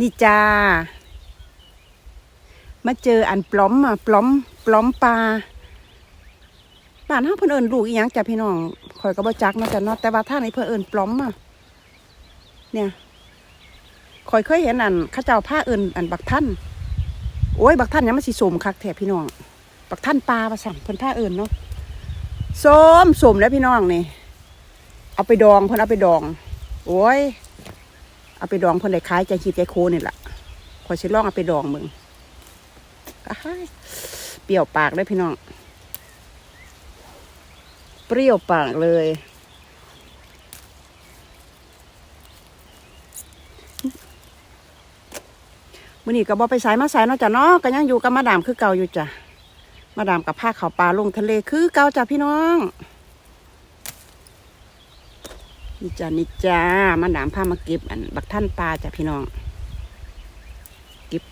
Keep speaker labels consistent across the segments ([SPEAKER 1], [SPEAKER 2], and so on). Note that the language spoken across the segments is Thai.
[SPEAKER 1] นี่จ้า มาเจออันปล้อมอะปล้อมปล้อมปลาบ้านเฮาเพิ่นเอิ้นลูกอีหยังจ้ะพี่น้องข่อยก็บ่จักเนาจ้ะเนาะแต่ว่าทานี้เพิ่นเอิ้นปล้อมอะเนี่ยข่อยเคยเห็นอันเขาเจ้าผ้าเอิ้นอันบักท่านโอ้ยบักท่านยังมันสิสมคักแท้พี่น้องบักท่านปลาว่าสั่นเพิ่นผ้าเอิ้นเนาะสมสมแล้วพี่น้องนี่เอาไปดองเพิ่นเอาไปดอง โอ้ย เอาไปดองเพิ่นได้ขายใจคิดใจโคนี่แหละขอยสิลองเอาไปดองมึงเปรี้ยวปากเลยพี่น้อง เปรี้ยวปากเลยมื้อนี้ก็บ่ไปสายมาสายนาะจ้ะเนาะก็ยังอยู่กับมาดามคือเก่าอยู่จ้ะมาดามกับผ้าขาวปลาลงทะเลคือเก่าจ้ะพี่น้อง นี่จ้านี่จ้ามาดามผ้ามาเก็บ อันบักท่านปลาจ้ะพี่น้อง เก็บ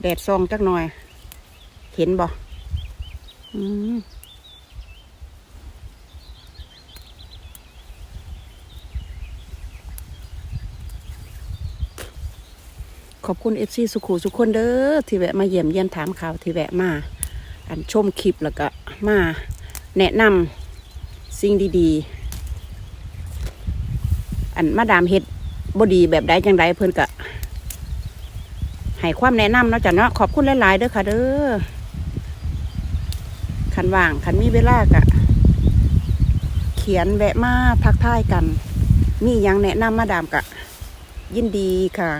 [SPEAKER 1] แดดซองจักหน่อย เห็นบ่อืมขอบคุณเอฟซีสุขุสุขคนเด้อที่แวะมาเยี่ยมเยียนถามข่าวที่แวะมา อันชมคลิปแล้วก็มาแนะนำสิ่งดีๆ อันมาดามเฮ็ดบดีแบบใดจังใดเพิ่อนก็ให้ความแนะนำเนาะจ้ะเนาะขอบคุณหลายๆเด้อค่ะเด้อคันว่างคันมีเวลากะ เขียนแวะมาทักทายกัน มียังแนะนำมาดามกะ ยินดีค่ะ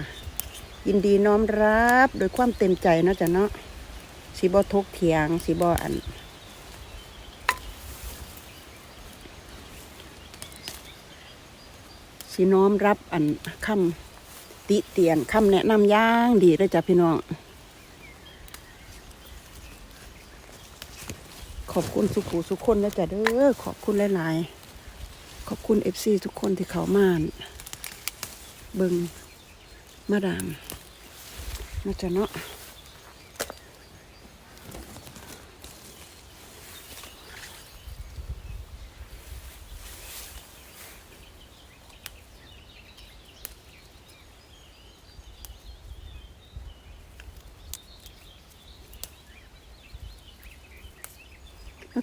[SPEAKER 1] ยินดีน้อมรับโดยความเต็มใจเนาะจ้ะเนาะ สีบอทกเถียงสีบออันสีน้อมรับอันคำติเตียนคำแนะนำย่างดีเลยจ้ะพี่น้อง ขอบคุณสุขูสุขคนนะจ๊ะเด้อขอบคุณหลายๆ ขอบคุณเอฟซีทุกคนที่เขามาเบิงมาดามนะจ๊ะเนาะ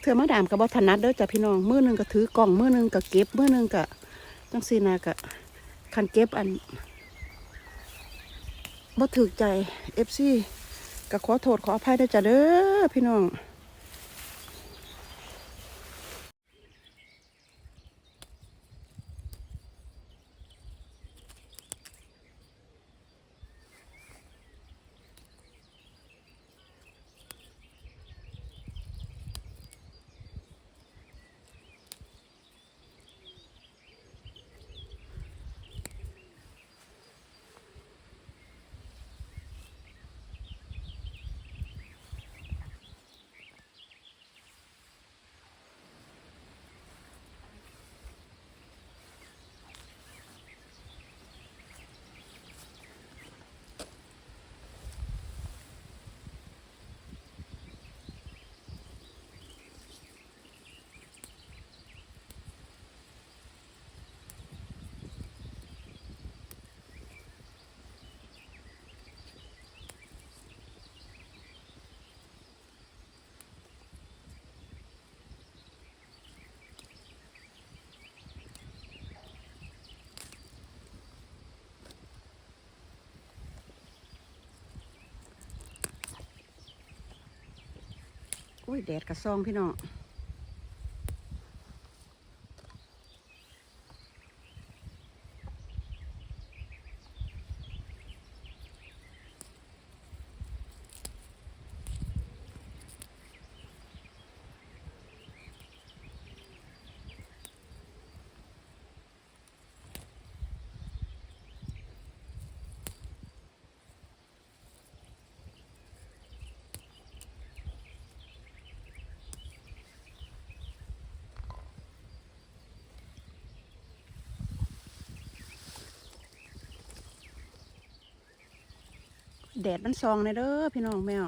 [SPEAKER 1] เธอมาดามกับบถนัดเด้อจ้ะพี่น้องมือหนึงก็ถือกล่องมือหนึงก็เก็บมือหนึงก็จังซีนากะคันเก็บอันบ่ถือใจเอฟซีก็ขอโทษขออภัยด้วยจ้ะเด้อพี่น้อง อุ้ยแดดกระซองพี่น้อง แดดมันซองเลยเด้อพี่น้องแมว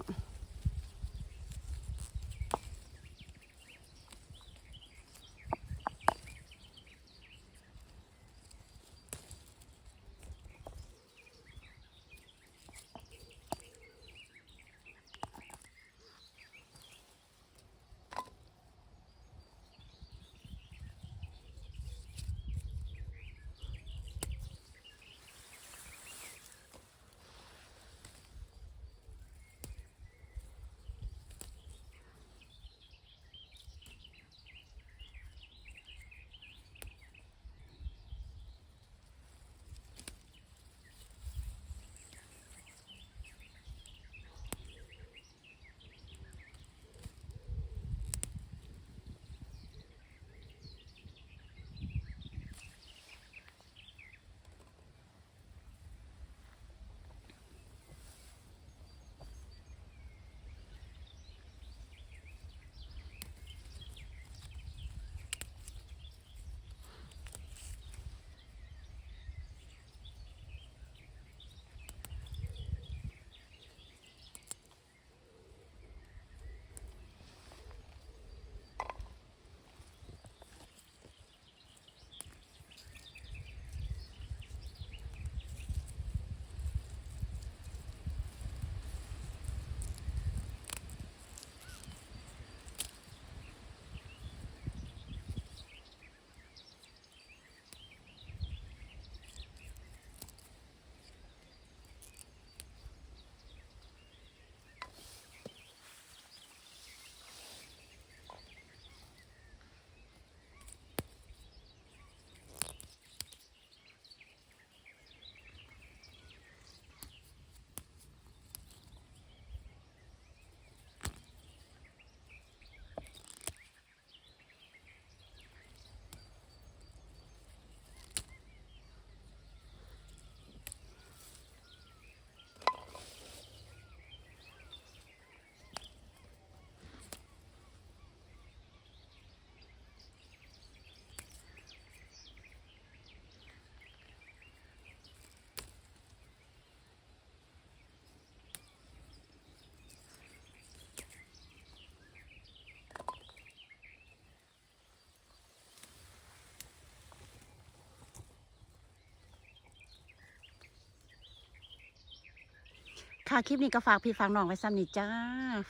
[SPEAKER 1] ค่ะคลิปนี้ก็ฝากพี่ฝากน้องไว้ซ้ำนี่จ้า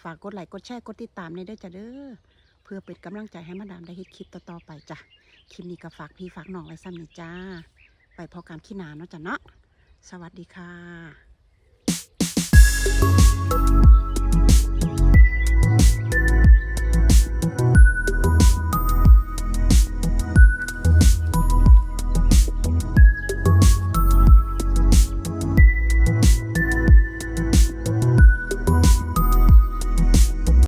[SPEAKER 1] ฝากกดไลค์กดแชร์กดติดตามในด้อจ้าเด้อเพื่อเป็นกำลังใจให้มาดามได้ฮิตคลิปต่อๆไปจ้ะคลิปนี้ก็ฝากพี่ฝากน้องไว้ซ้ำนี่จ้า ไปพอการขี้นาเนาะจ้ะเนาะสวัสดีค่ะ